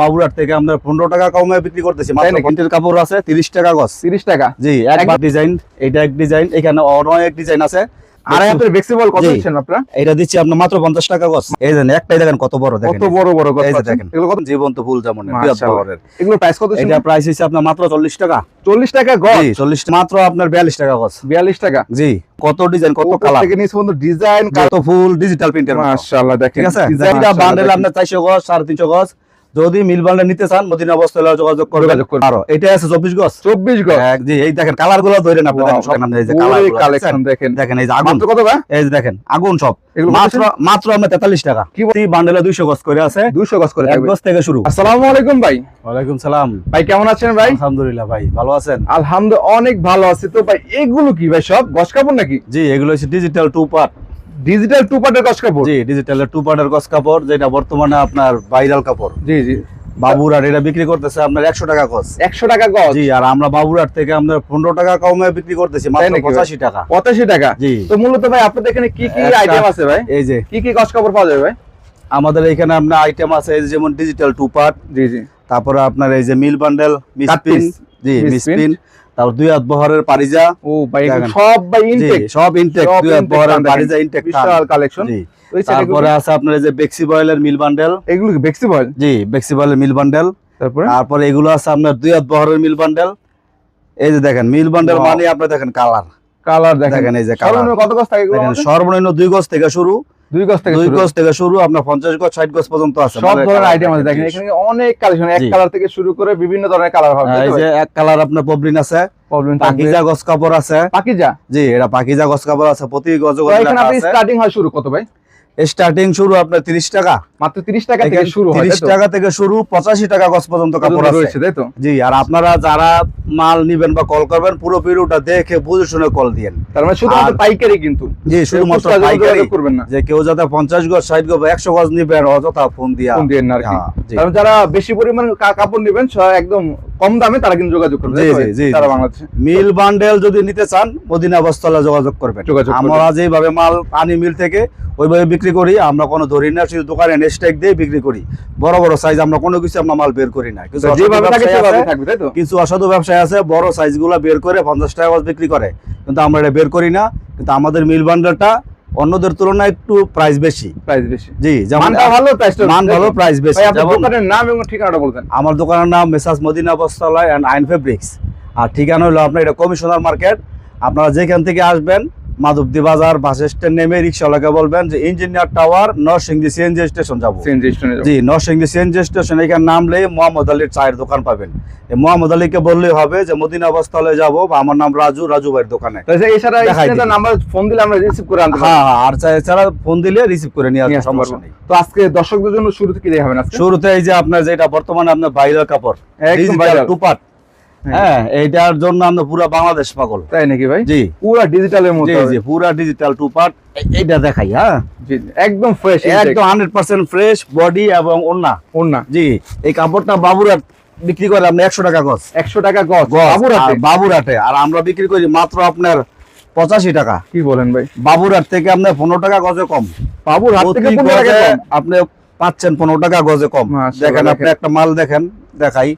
বাবুরাট থেকে আমরা পনেরো টাকা কমে বিক্রি করতেছি কাপড় আছে তিরিশ টাকা গছ তিরিশ টাকা? জি ডিজাইন এটা এক ডিজাইন এখানে অনেক ডিজাইন আছে। আড়াই হাতের ফ্লেক্সিবল কত দিচ্ছেন আপনারা? এটা দিচ্ছি আপনার মাত্র পঞ্চাশ টাকা গছ এই দেখেন একটাই দেখেন কত বড় দেখেন। কত বড় বড় গছ এই যে পাচ্ছেন। দেখেন। এগুলো কত? জীবন্ত ফুল যেমন মাশাআল্লাহ। এগুলো প্রাইস কত এটা প্রাইস হচ্ছে আপনার মাত্র টাকা। টাকা গছ জি চল্লিশ মাত্র আপনার বিয়াল্লিশ টাকা গছ বিয়াল্লিশ টাকা? জি কত ডিজাইন কত উপর কালার থেকে নিচে পর্যন্ত ডিজাইন কত ফুল ডিজিটাল প্রিন্টের মাশাআল্লাহ দেখেন। ঠিক আছে? বান্ডেল আপনার চারশো গজ সাড়ে তিনশো গজ। যদি মিল নিতে চান মদিনা অবস্থায় যোগাযোগ করবেন। আরও এটা আছে চব্বিশ গজ। চব্বিশ গজ? জি এই দেখেন কালারগুলো ধরেন আপনি দেখেন এই যে দেখেন। দেখেন এই যে আগুন। কত এই যে দেখেন আগুন সব। মাত্র মাত্র আপনার তেতাল্লিশ টাকা। কি বান্ডেলে দুইশো গজ করে আছে। দুশো গজ করে এক গজ থেকে শুরু। আসসালামু আলাইকুম ভাই। ওয়ালাইকুম সালাম। ভাই কেমন আছেন ভাই? আলহামদুলিল্লাহ ভাই ভালো আছেন? আলহামদুলিল্লাহ অনেক ভালো আছি। তো ভাই এগুলো কি ভাই সব গজ কাপড় নাকি? জি এগুলো হচ্ছে digital two part digital two পার্টের কাপড়। জি ডিজিটালের টু পার্টের কাপড় যেটা বর্তমানে আপনার ভাইরাল কাপড়। জি জি। বাবুরাট এটা বিক্রি করতেছে আপনার একশো টাকা গজ একশো টাকা গজ জি আর আমরা বাবুরাট থেকে আমরা পনেরো টাকা কমে বিক্রি করতেছি মাত্র পঁচাশি টাকা। পঁচাশি টাকা? জি। তো মূলত ভাই আপনাদের এখানে কি কি আইটেম আছে ভাই? এই যে। কি কি গজ কাপড় পাওয়া যাবে ভাই? আমাদের এখানে আপনার আইটেম আছে যেমন ডিজিটাল টু পার্ট জি জি। তারপরে আপনার এই যে মিল বান্ডেল মিসপিন piece, জি miss মিসপিন তারপর দুই হাত বহরের পারিজা। ও ভাই সব ভাই ইনটেক সব ইনটেক দুই হাত বহরের পারিজা ইনটেক বিশাল কালেকশন তারপরে আছে আপনার এই যে বেক্সি বয়েলের মিল বান্ডেল এগুলো কি বেক্সি বল জি বেক্সি বয়েলের মিল বান্ডেল তারপরে? তারপরে এগুলো আছে আপনার দুই হাত বহরের মিল বান্ডেল এই যে দেখেন মিল বান্ডেল মানে আপনি দেখেন কালার কালার দেখেন। এই যে কালার সর্বনিম্ন কত গজ থাকে দেখেন সর্বনিম্ন দুই গজ থেকে শুরু। দুই গজ থেকে দুই। গজ থেকে শুরু আপনার গজ গজ পর্যন্ত আছে। সব মানে ধরনের আইটেম আছে। দেখেন এখানে অনেক কালেকশন এক কালার থেকে শুরু করে বিভিন্ন ধরনের কালার হবে হ্যাঁ, এই যে এক কালার আপনার পবলিন আছে পাকিজা গজ কাপড় আছে। পাকিজা? জি এটা পাকিজা গজ কাপড় আছে প্রতি গজ গজ এখানে আপনি স্টার্টিং হয় শুরু কত ভাই? স্টার্টিং শুরু আপনার তিরিশ টাকা। মাত্র 30 টাকা থেকে শুরু হয় 30 টাকা থেকে শুরু পঁচাশি টাকা গজ পর্যন্ত কাপড় আছে। তাই তো? জি আর আপনারা যারা মাল নিবেন বা কল করবেন পুরো ভিডিওটা দেখে বুঝে শুনে কল দিয়েন। তার মানে শুধুমাত্র পাইকারি কিন্তু? জি শুধুমাত্র পাইকারি। করবেন না? যে কেউ যাতে পঞ্চাশ গজ ষাট গজ বা একশো গজ নিবেন অযথা ফোন দিয়া। ফোন না আর কি। হ্যাঁ, কারণ যারা বেশি পরিমাণ কাপড় নেবেন একদম কম দামে তারা কিন্তু যোগাযোগ করবে জি, জি, জি। বাংলাদেশে মিল বান্ডেল যদি নিতে চান মদিনা বস্তলা যোগাযোগ করবেন। যোগাযোগ আমরা যেভাবে মাল আনি মিল থেকে ওইভাবে বিক্রি করি আমরা কোনো ধরি না শুধু দোকানে নেস্টেক দিয়ে বিক্রি করি। বড় বড় সাইজ আমরা কোনো কিছু আমরা মাল বের করি না। কিছু অসাধু যেভাবে কিছু অসাধু ব্যবসায়ী আছে বড় সাইজগুলা বের করে পঞ্চাশ টাকা বিক্রি করে। কিন্তু আমরা এটা বের করি না কিন্তু আমাদের মিল বান্ডেলটা অন্যদের তুলনায় একটু প্রাইস বেশি। প্রাইস বেশি। জি যেমন ভালো প্রাইসটা মান ভালো প্রাইস বেশি। আপনার দোকানের নাম এবং ঠিকানাটা বলতেন। আমার দোকানের নাম মেসাজ মদিনা বস্ত্রালয় অ্যান্ড আইন ফেব্রিক্স আর ঠিকানা হলো আপনার এটা কমিশনার মার্কেট। আপনারা যেখান থেকে আসবেন মাধবদী বাজার বাস স্ট্যান্ড নেমে রিক্সাওয়ালাকে বলবেন যে engineer tower Narsingdi CNG station যাব। জি নরসিংদী সিএনজি স্টেশন এখানে নামলে মোহাম্মদ আলীর চায়ের দোকান পাবেন। মোহাম্মদ আলীকে বললেই হবে যে মদিনা বস্ত্রালয় যাব বা আমার নাম রাজু রাজু ভাইয়ের দোকানে। ফোন দিলে আমরা রিসিভ করে আনতে হ্যাঁ হ্যাঁ আর এছাড়া ফোন দিলে রিসিভ করে নিয়ে নিয়ে আসতে আসতে সমস্যা নেই। তো আজকে দর্শকদের জন্য শুরু থেকে দেখাবেন শুরুতে এই যে আপনার যেটা বর্তমানে আপনার ভাইরাল কাপড় একদম viral। টুপাট হ্যাঁ। এইটার জন্য আমরা পুরো বাংলাদেশ পাগল। তাই নাকি ভাই? জি। পুরো ডিজিটালের মধ্যে জি জি ডিজিটাল টু পার্ট এইটা দেখাই হ্যাঁ? জি, জি, একদম ফ্রেশ একদম হান্ড্রেড পার্সেন্ট ফ্রেশ বডি এবং ওন্না ওন্না জি এই কাপড়টা বাবুরাট বিক্রি করে আপনি একশো টাকা গজ। একশো টাকা গজ। গজ বাবুরাটে আর আমরা বিক্রি করি মাত্র আপনার পঁচাশি টাকা। কি বলেন ভাই? বাবুরাট থেকে আপনার পনেরো টাকা গজে কম। বাবুরহাট থেকে। আপনি পাচ্ছেন পনেরো টাকা গজে কম। দেখেন আপনি একটা মাল দেখেন দেখাই।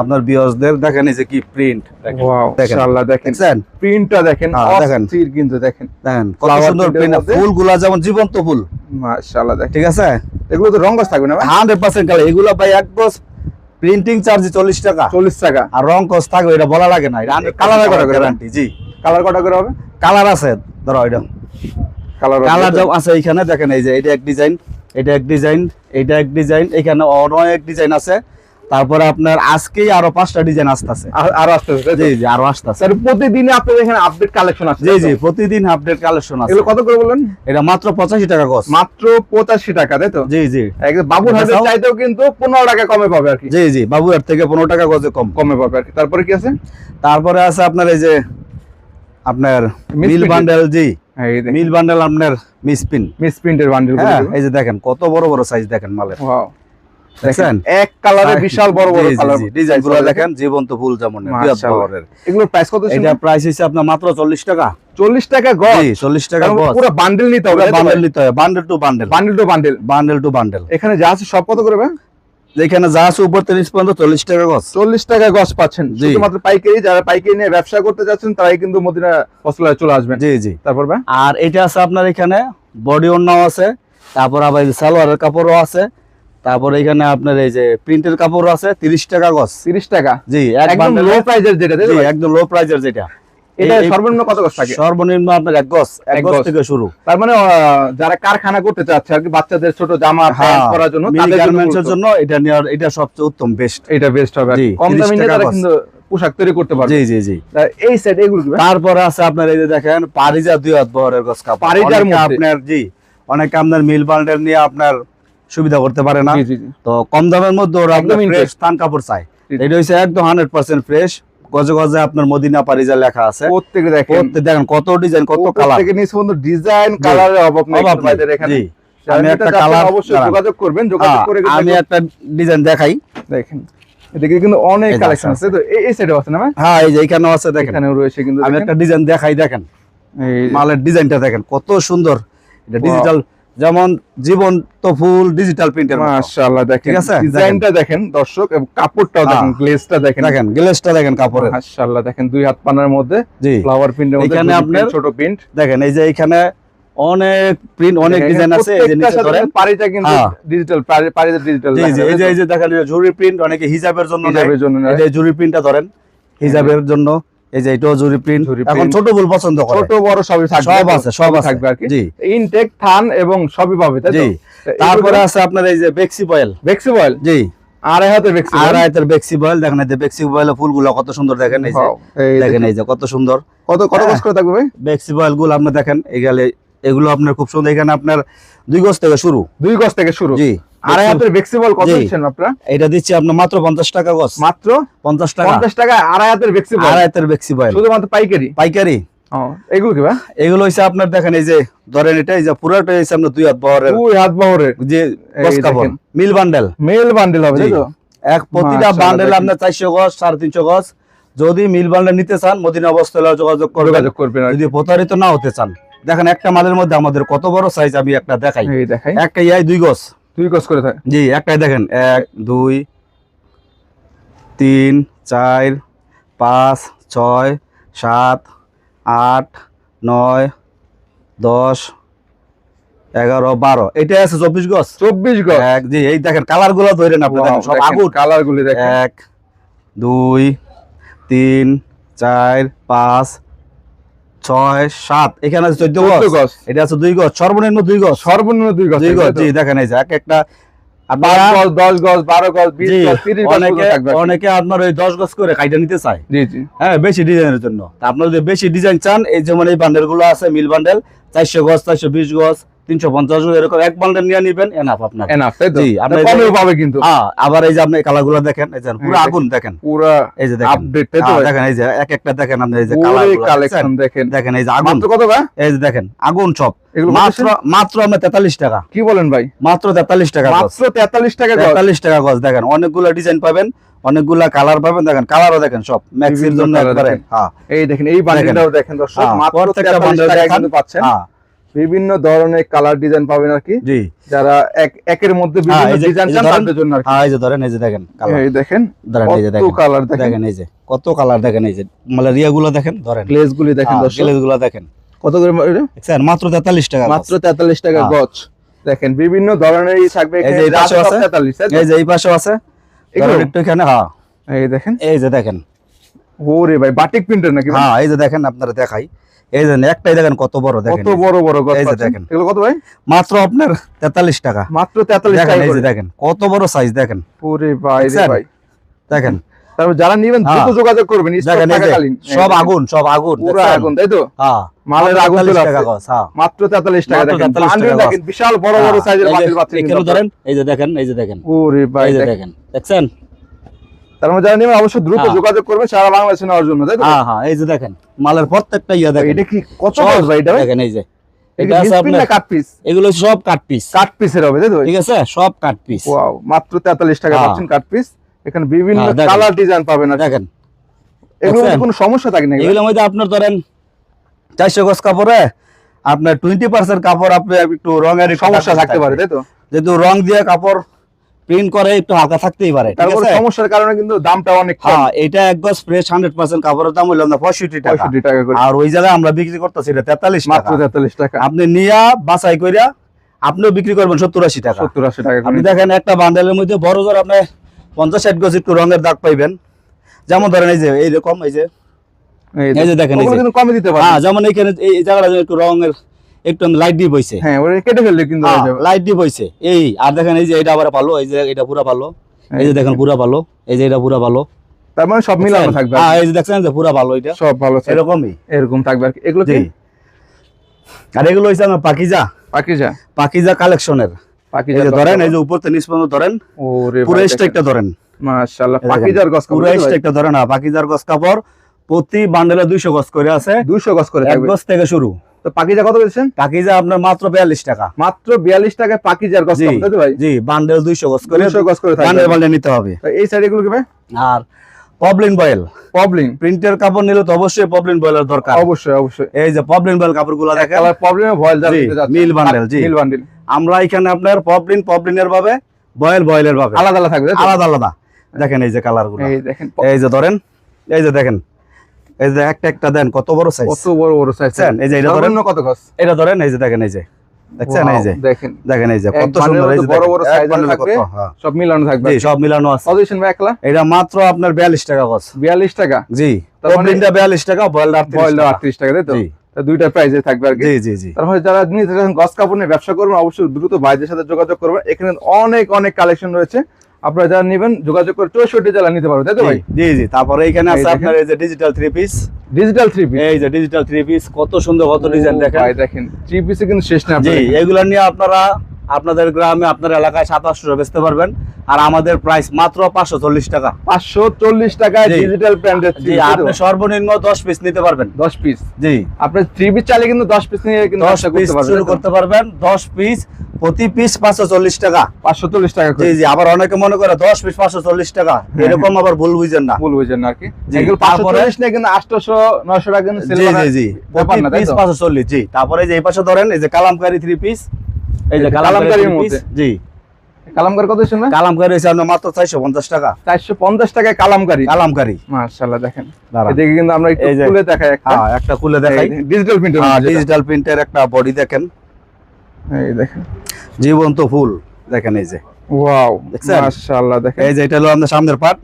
আপনার বিয়সদের দেখেন এই যে কি প্রিন্ট ওয়াও দেখেন। মাশাআল্লাহ দেখেন। প্রিন্টটা দেখেন হ্যাঁ, দেখেন। অস্থির কিন্তু দেখেন। দেখেন কত সুন্দর প্রিন্ট। ফুলগুলা যেমন জীবন্ত ফুল। মাশাআল্লাহ দেখেন। ঠিক আছে? এগুলো তো রঙ্গস থাকবে না ভাই? Hundred percent colour. এগুলো ভাই এক বস প্রিন্টিং চার্জ চল্লিশ টাকা। চল্লিশ টাকা। আর রং কস থাকবে এটা বলা লাগে না। এটা এ করে। গ্যারান্টি জি। কালার কটা করে হবে? কালার আছে ধরো এটা। কালার কালার যেমন আছে এখানে দেখেন এই যে এটা এক ডিজাইন এটা এক ডিজাইন এটা এক ডিজাইন এখানে অনেক ডিজাইন আছে। তারপরে আপনার আজকেই আরও পাঁচটা ডিজাইন আসতেছে। আরও আসতেছে জি জি আরও আসতেছে। স্যার প্রতিদিনই আপনাদের এখানে আপডেট কালেকশন আছে জি জি প্রতিদিন আপডেট কালেকশন আছে। এগুলো কত করে বললেন? এটা মাত্র পঁচাশি টাকা গজ মাত্র পঁচাশি টাকা তাই তো? জি জি। একদম বাবুর দেখাও। চাইতেও কিন্তু পনেরো টাকা কমে পাবে আর কি। জি জি বাবুর বাবুয়ার থেকে পনেরো টাকা গজে কম। কমে পাবে আর কি। তারপরে কি আছে? তারপরে আছে আপনার এই যে আপনার মিল বান্ডেল জি। হ্যাঁ মিল বান্ডেল আপনার মিসপিন মিস প্রিন্টের বান্ডিল এই যে দেখেন কত বড় বড় সাইজ দেখেন মালের। ওয়াও দেখছেন এক কালারে বিশাল বড় বড় কালার ডিজাইন দেখেন। জীবন্ত ফুল যেমন এগুলোর প্রাইস কত এটা প্রাইস হচ্ছে আপনার মাত্র চল্লিশ টাকা। চল্লিশ টাকা গজ। জি চল্লিশ টাকা গজ। পুরো বান্ডেল নিতে হবে বান্ডেল নিতে হবে bundle to bundle bundle to bundle bundle to bundle এখানে যা আছে সব কত করে ভাই? যেখানে যা আছে উপর তিরিশ পর্যন্ত চল্লিশ টাকা গছ চল্লিশ টাকা গছ পাচ্ছেন। শুধুমাত্র পাইকারি যারা পাইকারি নিয়ে ব্যবসা করতে যাচ্ছেন তারাই কিন্তু মদিনা চলে আসবেন। জি জি। তারপর আর এটা আছে আপনার এখানে বডি ওড়নাও আছে তারপর আবার সালোয়ারের কাপড়ও আছে। তারপর এখানে আপনার এই যে প্রিন্টের কাপড়ও আছে তিরিশ টাকা গছ তিরিশ টাকা? জি একদম লো প্রাইজের যেটা জি একদম লো প্রাইজের যেটা। এটা এই- এই সর্বনিম্ন কত গছ থাকে? সর্বনিম্ন আপনার এক গছ এক এক গজ। থেকে শুরু। তার মানে যারা কারখানা করতে চাচ্ছে আর কি বাচ্চাদের ছোট জামা প্যান্ট পরার জন্য তাদের জন্য গার্মেন্টস এর মূলত জন্য এটা নেওয়ার এটা সবচেয়ে উত্তম বেস্ট এটা বেস্ট হবে। আর কি। কম দামে নিয়ে তারা কিন্তু পোশাক তৈরি করতে পারবে। জি জি জি। এই সেট এগুলো কি তারপরে আছে আপনার এই যে দেখেন পারিজা দুই হাত বহরের গছ কাপড়। পারিজার আপনার জি অনেকে আপনার মিল বান্ডেল নিয়ে আপনার সুবিধা করতে পারে না। তো কম দামের মধ্যে ওরা ফ্রেশ থান কাপড় জি। এটা হচ্ছে একদম হান্ড্রেড পার্সেন্ট ফ্রেশ গজে গজে আপনার মদিনা পারিজা লেখা আছে। প্রত্যেকে দেখেন। প্রত্যেক দেখেন কত ডিজাইন কত কালার থেকে নিচ পর্যন্ত ডিজাইন কালারের অভাব নেই ভাইদের এখানে। আমি একটা কালার অবশ্যই যোগাযোগ করবেন যোগাযোগ করে আমি একটা ডিজাইন দেখাই। দেখেন। এদিকে কিন্তু অনেক কালেকশন আছে, তো এই- আছে না হ্যাঁ এই যে এখানেও আছে দেখেন। এখানেও রয়েছে কিন্তু আমি একটা ডিজাইন দেখাই দেখেন। মালের ডিজাইনটা দেখেন কত সুন্দর। এটা ডিজিটাল যেমন জীবন তো ফুল ডিজিটাল প্রিন্টের মাশাআল্লাহ দেখেন ঠিক আছে? ডিজাইনটা দেখেন। দর্শক এবং কাপড়টাও দেখেন হ্যাঁ। গ্লেজটা দেখেন। দেখেন গ্লেসটা দেখেন কাপড়ের। মাশাআল্লাহ দেখেন দুই হাত পানার মধ্যে ফ্লাওয়ার প্রিন্টের মধ্যে এখানে আপনার ছোট প্রিন্ট দেখেন এই যে এখানে অনেক প্রিন্ট অনেক ডিজাইন আছে এই যে নিচে ধরেন। পারিটা কিন্তু হ্যাঁ। ডিজিটাল পারিটা ডিজিটাল জি জি এই যে এই যে দেখেন জুরি প্রিন্ট অনেকে হিজাবের জন্য নেয়। হিসাবের জন্য এই যে জুরি প্রিন্টটা ধরেন হিজাবের জন্য। এই যে এটাও জুরি প্রিন্ট এখন ছোট পছন্দ করে। ছোট বড় সবই থাকবে। সব আছে সব থাকবে আর কি। জি। ইনটেক থান এবং সবই পাবে তাই তো? তারপরে আছে আপনার এই যে বেক্সি বয়েল বেক্সি বয়েল জি। আড়াই হাতের বেক্সি আর আয়তের বেক্সি বয়েল দেখেন এই বেক্সি বয়েলের ফুলগুলো কত সুন্দর দেখেন এই যে। দেখেন এই যে কত সুন্দর। কত কত হ্যাঁ। করে থাকবে ভাই? বেক্সি বয়েলগুলো আপনি দেখেন এগুলো এগুলো আপনার খুব সুন্দর। এখানে আপনার দুই গজ থেকে শুরু। দুই গজ থেকে শুরু? জি। আড়াই হাতের বেক্সি কত দিচ্ছেন আপনারা? এটা দিচ্ছি আপনার মাত্র পঞ্চাশ টাকা গজ। মাত্র পঞ্চাশ টাকা। পঞ্চাশ টাকা আড়াই হাতের বেক্সি আর বয়েল আয়তের শুধুমাত্র পাইকারি? পাইকারি। এগুলো কি এগুলো হচ্ছে আপনার দেখেন এই যে ধরেন এটা এই যে পুরোটা হচ্ছে আপনার দুই হাত বহরের দুই হাত বহরের। যে এই কাপড় মিল বান্ডেল। মেল বান্ডেল হবে তাই তো? এক প্রতিটা বান্ডেল আপনার চারশো গজ সাড়ে তিনশো গজ। যদি মিল বান্ডেল নিতে চান মদিনা অবস্থায় যোগাযোগ করবেন। যোগাযোগ করবেন যদি প্রতারিত না হতে চান। দেখেন একটা মালের মধ্যে আমাদের কত বড় সাইজ আমি একটা দেখাই। দেখাই। একটা ইয়াই দুই গজ। দুই গজ করে থাকে। জি একটাই দেখেন এক দুই তিন চার পাঁচ ছয় সাত আট নয় দশ এগারো বারো। এটা আছে চব্বিশ গজ? চব্বিশ গজ। এক জি এই দেখেন কালারগুলো ধরেন আপনি দেখেন সব আগুন। কালার গুলি দেখেন। এক দুই তিন চার পাঁচ ছয় সাত। এখানে আছে চোদ্দ চোদ্দ গজ। গজ। এটা আছে দুই গজ। সর্বনিম্ন দুই গজ। সর্বনিম্ন দুই গজ দুই গজ জি দেখেন এই যে এক একটা পাঁচ আপনারা দশ গজ বারো গজ বিশ জি গজ তিরিশ গজ অনেকে আপনার ওই দশ গজ করে কাইটা নিতে চায়। হ্যাঁ বেশি ডিজাইনের জন্য। আপনার যদি বেশি ডিজাইন চান এই যেমন এই বান্ডেলগুলো আছে মিল বান্ডেল চারশো গছ চারশো বিশ গজ তিনশো পঞ্চাশ এরকম এক বান্ডেল নিয়ে নিবেন এনাফ আপনার। এনাফ জি, আপনি কমেও পাবে কিন্তু। হ্যাঁ আবার এই যে আপনি কালার দেখেন এই যে পুরো হ্যাঁ, আগুন দেখেন। পুরা এই যে আপডেট তাই তো দেখেন এই যে এক একটা দেখেন আপনি এই যে কালেকশন দেখেন। দেখেন এই যে আগুন। মাত্র কত এই যে দেখেন আগুন সব। মাত্র মাত্র আমরা তেতাল্লিশ টাকা। কি বলেন ভাই? মাত্র তেতাল্লিশ টাকা মাত্র তেতাল্লিশ টাকা তেতাল্লিশ টাকা গজ দেখেন অনেকগুলো ডিজাইন পাবেন অনেকগুলা কালার পাবেন দেখেন কালারও দেখেন সব ম্যাক্সির জন্য একবারে হ্যাঁ। এই দেখেন এই বান্ডিলটাও দেখেন দর্শক মাত্র পাচ্ছেন। হ্যাঁ। বিভিন্ন ধরনের কালার ডিজাইন পাবেন আর কি। জি। যারা এক একের মধ্যে হ্যাঁ, বিভিন্ন ডিজাইন চান তাদের জন্য আর কি। হ্যাঁ এই যে ধরেন এই যে দেখেন কালার এই দেখেন ধরেন এই যে কত কালার দেখেন। এই যে কত কালার দেখেন এই যে মালেরিয়া গুলো দেখেন ধরেন। গ্লেজ গুলি দেখেন হ্যাঁ, দর্শক। glaze গুলো দেখেন। কত করে এটা? মাত্র তেতাল্লিশ টাকা মাত্র মাত্র তেতাল্লিশ টাকা। গজ দেখেন বিভিন্ন ধরনেরই থাকবে এই যে এই সব আছে। 43, এই যে এই পাশেও আছে। এগুলো? একটু এখানে হ্যাঁ। এই দেখেন। এই যে দেখেন। ওরে ভাই বাটিক প্রিন্টার নাকি হ্যাঁ এই যে দেখেন আপনারা দেখাই। এই যে একটাই দেখেন কত বড় দেখেন কত বড় বড় এই যে দেখেন। এগুলো কত ভাই? মাত্র আপনার তেতাল্লিশ টাকা। মাত্র তেতাল্লিশ দেখেন টাকা এই যে দেখেন কত বড় সাইজ দেখেন। ওরে ভাই রে ভাই। দেখেন। তারপর যারা নিবেন দ্রুত হ্যাঁ। যোগাযোগ করবেন সব আগুন সব আগুন পুরো আগুন তাই তো? হ্যাঁ। মালের আগুন 43 চলে টাকা আসছে। হ্যাঁ। মাত্র তেতাল্লিশ টাকা দেখেন। 43 দেখেন বিশাল বড় বড় সাইজের এখানে কিন্তু ধরেন এই যে দেখেন এই যে দেখেন। ওরে ভাই এই যে দেখেন। দেখেন দেখছেন? তার যারা নেবেন অবশ্যই দ্রুত হ্যাঁ। যোগাযোগ করবেন সারা বাংলাদেশে নেওয়ার জন্য তাই তো হ্যাঁ হ্যাঁ এই যে দেখেন মালের প্রত্যেকটা ইয়া দেখেন। এটা কি কত গজ ভাই এটা দেখেন এই যে। এটা এটা আছে আপনার না কাট পিস? এগুলো সব কাট পিস। কাট পিসের হবে তাই তো ঠিক আছে সব কাট পিস। ওয়াও মাত্র 43 টাকা হ্যাঁ। পাচ্ছেন কাট পিস। এখানে বিভিন্ন হ্যাঁ, কালার ডিজাইন পাবেন দেখেন। এগুলো কোনো সমস্যা থাকে না এগুলো? এগুলোর মধ্যে আপনার ধরেন চারশো গজ কাপড়ে আপনার টোয়েন্টি পার্সেন্ট কাপড় আপনি একটু রঙের সমস্যা থাকতে পারে তাই তো? যেহেতু রং দিয়ে কাপড় প্রিন্ট করে একটু হালকা থাকতেই পারে তারপরে সমস্যার কারণে কিন্তু দামটা অনেক হ্যাঁ এটা এক গজ ফ্রেশ হান্ড্রেড পার্সেন্ট কাপড়ের দাম হইল আপনার পঁয়ষট্টি টাকা। পঁয়ষট্টি টাকা করে। আর ওই জায়গায় আমরা বিক্রি করতেছি এটা তেতাল্লিশ মাত্র টাকা তেতাল্লিশ টাকা। আপনি নিয়া বাছাই কইরা আপনিও বিক্রি করবেন সত্তর আশি টাকা। সত্তর আশি টাকা আপনি দেখেন একটা বান্ডেলের মধ্যে বড় জোর আপনি পঞ্চাশ ষাট গজ একটু রঙের দাগ পাইবেন। যেমন ধরেন এই যে এইরকম এই যে। এই যে দেখেন, এই যে। কিন্তু কমে দিতে হ্যাঁ যেমন এইখানে এই এই জায়গাটা একটু রঙের একটু লাইট দিয়ে বইছে। হ্যাঁ ওটা কেটে ফেললে কিন্তু লাইট দিয়ে বইছে। এই আর দেখেন এই যে এটা আবার ভালো এই যে এটা পুরা ভালো এই যে দেখেন পুরা ভালো এই যে এটা পুরা ভালো তার মানে সব মিলানো থাকবে হ্যাঁ এই যে দেখছেন যে পুরা ভালো এটা। সব ভালো এরকমই। এরকম থাকবে আর এগুলো কি? আর এগুলো হইছে আমার পাকিজা। পাকিজা? পাকিজা কালেকশনের। পাকিজা ধরেন এই যে উপর থেকে নিচ পর্যন্ত ধরেন ওরে পুরো স্টেকটা ধরেন। মাশাআল্লাহ এই পাকিজার গস পুরো স্টেকটা ধরেন না পাকিজার গছ কাপড় প্রতি বান্ডেলে দুইশো গছ করে আছে। 200 গস করে এক গছ থেকে শুরু। তো পাকিজা কত বলছেন পাকিজা আপনার মাত্র বিয়াল্লিশ টাকা। মাত্র 42 টাকায় পাকিজার গস তাই ভাই? জি বান্ডেল দুইশো গছ করে 200 গস করে বান্ডেল বান্ডেল নিতে হবে। তো এই সাইড এগুলো কি ভাই? আর পবলিন বয়েল। প্রবলেম প্রিন্টের কাপড় নিলে তো অবশ্যই পবলিন বয়েলের দরকার। অবশ্যই অবশ্যই। এই যে পবলিন বয়েল কাপড়গুলো দেখেন। কালার প্রবলেমে ভয়েল জি, মিল বান্ডেল, জি। Mill bundle. আমরা এখানে আপনার পবলিন পবলিনের ভাবে বয়েল বয়েলের ভাবে। আলাদা আলাদা থাকবে আলাদা আলাদা। দেখেন এই যে কালারগুলো এই দেখেন এই যে ধরেন এই যে দেখেন। এই যে একটা একটা দেন কত বড় সাইজ কত বড় বড় সাইজ? এই যে এটা ধরেন। কত এটা ধরেন এই যে দেখেন এই যে। দেখছেন এই যে? দেখেন। দেখেন এই যে কত সুন্দর এই যে বড় বড় বান্ডেলে থাকবে। হ্যাঁ। সব মিলানো থাকবে? জি সব মিলানো আছে। একলা? এটা মাত্র আপনার বিয়াল্লিশ টাকা গছ 42 টাকা? জি। তার মানে- পবলিনটা বিয়াল্লিশ টাকা বয়েল বয়েল আটত্রিশ 38 টাকা। তাই তো? দুইটা প্রাইসে থাকবে আর কি? জি জি জি। তারপরে যারা চান কাপড় নিয়ে ব্যবসা করবেন অবশ্যই দ্রুত ভাইদের সাথে যোগাযোগ করবেন। এখানে অনেক অনেক কালেকশন রয়েছে। আপনারা যারা নেবেন যোগাযোগ করে চৌষট্টি জেলা নিতে পারবেন তাই তো ভাই? জি জি। তারপরে এখানে আছে আপনার এই যে digital three piece digital three piece এই যে ডিজিটাল থ্রি পিস কত সুন্দর কত ডিজাইন দেখেন। ভাই দেখেন থ্রি পিসে কিন্তু শেষ না জি এগুলা নিয়ে আপনারা আপনাদের গ্রামে আপনার এলাকায় সাতাশশো বেচতে পারবেন। আর আমাদের প্রাইস মাত্র পাঁচশো চল্লিশ টাকা। পাঁচশো চল্লিশ টাকায় ডিজিটাল প্যান্টের আপনি সর্বনিম্ন দশ পিস নিতে পারবেন। দশ পিস জি। আপনার থ্রি পিস চাইলে কিন্তু দশ পিস নিয়ে কিন্তু শুরু করতে পারবেন। দশ পিস প্রতি পিস পাঁচশো চল্লিশ টাকা। পাঁচশো চল্লিশ টাকা জি জি। আবার অনেকে মনে করে দশ পিস পাঁচশো চল্লিশ টাকা। এরকম আবার ভুল বুঝেন না। ভুল বুঝেন না আর কি। কিন্তু আটশোশো নয়শো টাকা কিন্তু জি জি জি। প্রতি পিস পাঁচশো চল্লিশ জি। তারপরে এই যে এই পাশে ধরেন এই যে কালামকারি থ্রি পিস এই যে এই কালামকারির মধ্যে। জি। কালামকার কত কালামকারি হচ্ছে আপনার মাত্র চারশো পঞ্চাশ টাকা। চারশো পঞ্চাশ টাকায় কালামকারি। কালামকারি। মাশাআল্লাহ দেখেন। এদিকে কিন্তু আমরা একটু খুলে দেখাই একটা। হ্যাঁ একটা খুলে দেখাই। ডিজিটাল প্রিন্টার ডিজিটাল প্রিন্টের একটা বডি দেখেন। এই দেখেন। জীবন্ত ফুল। দেখেন এই যে। ওয়াও মাশাআল্লাহ দেখেন। এই যে এটা হলো আপনার সামনের পার্ট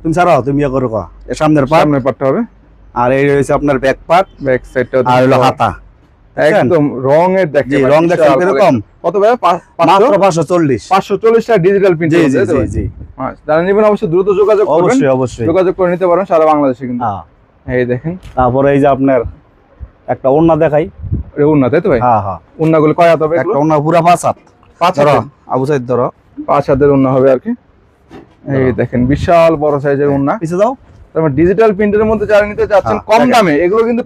তুমি ছাড়াও তুমি ইয়ে করো কা। এ সামনের পার্ট সামনে পাটটা হবে। আর এই রয়েছে আপনার ব্যাক পার্ট ব্যাক সাইডটা আর হলো হাতা। একদম রঙের দেখেন রং দেখেন কীরকম? কত ভাই মাত্র পাঁচশো চল্লিশ। পাঁচশো চল্লিশ টাকা ডিজিটাল জি জি জি জি। যারা নেবেন অবশ্যই দ্রুত যোগাযোগ করবেন। অবশ্যই অবশ্যই। যোগাযোগ করে নিতে পারেন সারা বাংলাদেশে কিন্তু। হ্যাঁ। এই দেখেন। তারপরে এই যে আপনার একটা ওড়না দেখাই। উন্না তাই তো ভাই? হ্যাঁ হ্যাঁ। কয় হাত হবে একটা? ওড়না পুরা পাঁচ হাত। পাঁচ হাতের? আবু সাইদ ধরো। পাঁচ হাতের উন্না হবে আর কি। এই দেখেন বিশাল বড় সাইজের উন্না পিছে দাও। তারপর ডিজিটাল প্রিন্টের মধ্যে যারা নিতে চাচ্ছেন হ্যাঁ, কম দামে। এগুলো কিন্তু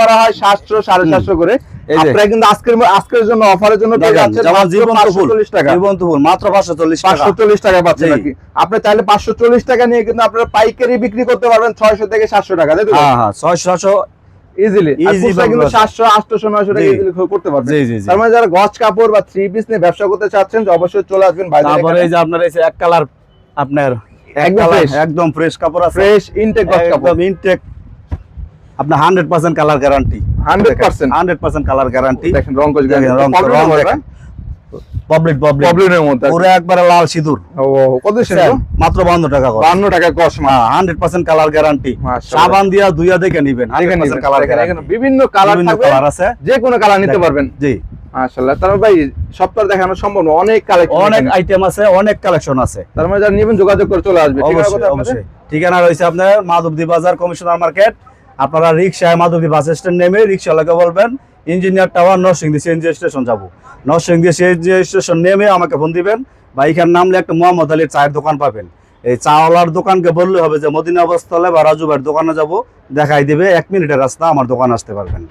করা হয় সাতশো সাড়ে সাতশো করে। আপনারা কিন্তু আজকের আজকের জন্য অফারের জন্য পেয়ে দেখেন যাচ্ছেন যেমন মাত্র জীবন্ত ফুল 540 টাকা। জীবন্ত ফুল মাত্র পাঁচশো চল্লিশ পাঁচশো চল্লিশ টাকা পাচ্ছেন জি। আপনি চাইলে পাঁচশো চল্লিশ টাকা নিয়ে কিন্তু আপনারা পাইকারি বিক্রি করতে পারবেন ছয়শো থেকে সাতশো টাকা তাই তো? হ্যাঁ হ্যাঁ ছয়শো সাতশো। ইজিলি কিন্তু। সাতশো আটশো নয়শো টাকা ইজিলি করতে পারবেন। তার মানে যারা গজ কাপড় বা থ্রি পিস নিয়ে ব্যবসা করতে চাচ্ছেন অবশ্যই চলে আসবেন তারপরে এই যে আপনার এই এক কালার আপনার একদম কালার একদম ফ্রেশ কাপড় আছে। ফ্রেশ ইনটেক গজ কাপড়। একদম ইনটেক আপনার hundred percent colour guarantee 100% hundred percent colour guarantee দেখেন রং কোজ গ্যারান্টি রং রং দেখেন। Public public. প্রবলেমের মধ্যে পুরো একবারে লাল সিঁদুর। ও কত দিচ্ছেন মাত্র বান্ন টাকা করে বান্ন টাকা গজ মা হান্ড্রেড পার্সেন্ট কালার গ্যারান্টি সাবান দিয়া দুইয়া দেখে নিবেন হান্ড্রেড পার্সেন্ট কালার গ্যারান্টি বিভিন্ন কালার থাকবে। কালার আছে। যে কোনো কালার নিতে পারবেন। জি। মাশাআল্লাহ তার ভাই সপ্তাহ দেখানো সম্ভব অনেক কালেকশন অনেক আইটেম আছে অনেক কালেকশন আছে। তার মানে যারা নেবেন যোগাযোগ করে চলে আসবে। অবশ্যই ঠিকানা রয়েছে আপনার মাধবদী বাজার কমিশনার মার্কেট। আপনারা রিক্সায় মাধবদী বাস স্ট্যান্ড নেমে রিক্সাওয়ালাকে বলবেন engineer tower Narsingdi CNG station যাব। নরসিংদী সিএনজি স্টেশন নেমে আমাকে ফোন দিবেন। বা এখানে নামলে একটা মোহাম্মদ আলীর চায়ের দোকান পাবেন। এই চাওয়ালার দোকানকে বললে হবে যে, মদিনা অবস্থলে বা রাজু ভাইয়ের দোকানে যাব। দেখাই দিবে, এক মিনিটের রাস্তা আমার দোকান আসতে পারবেন।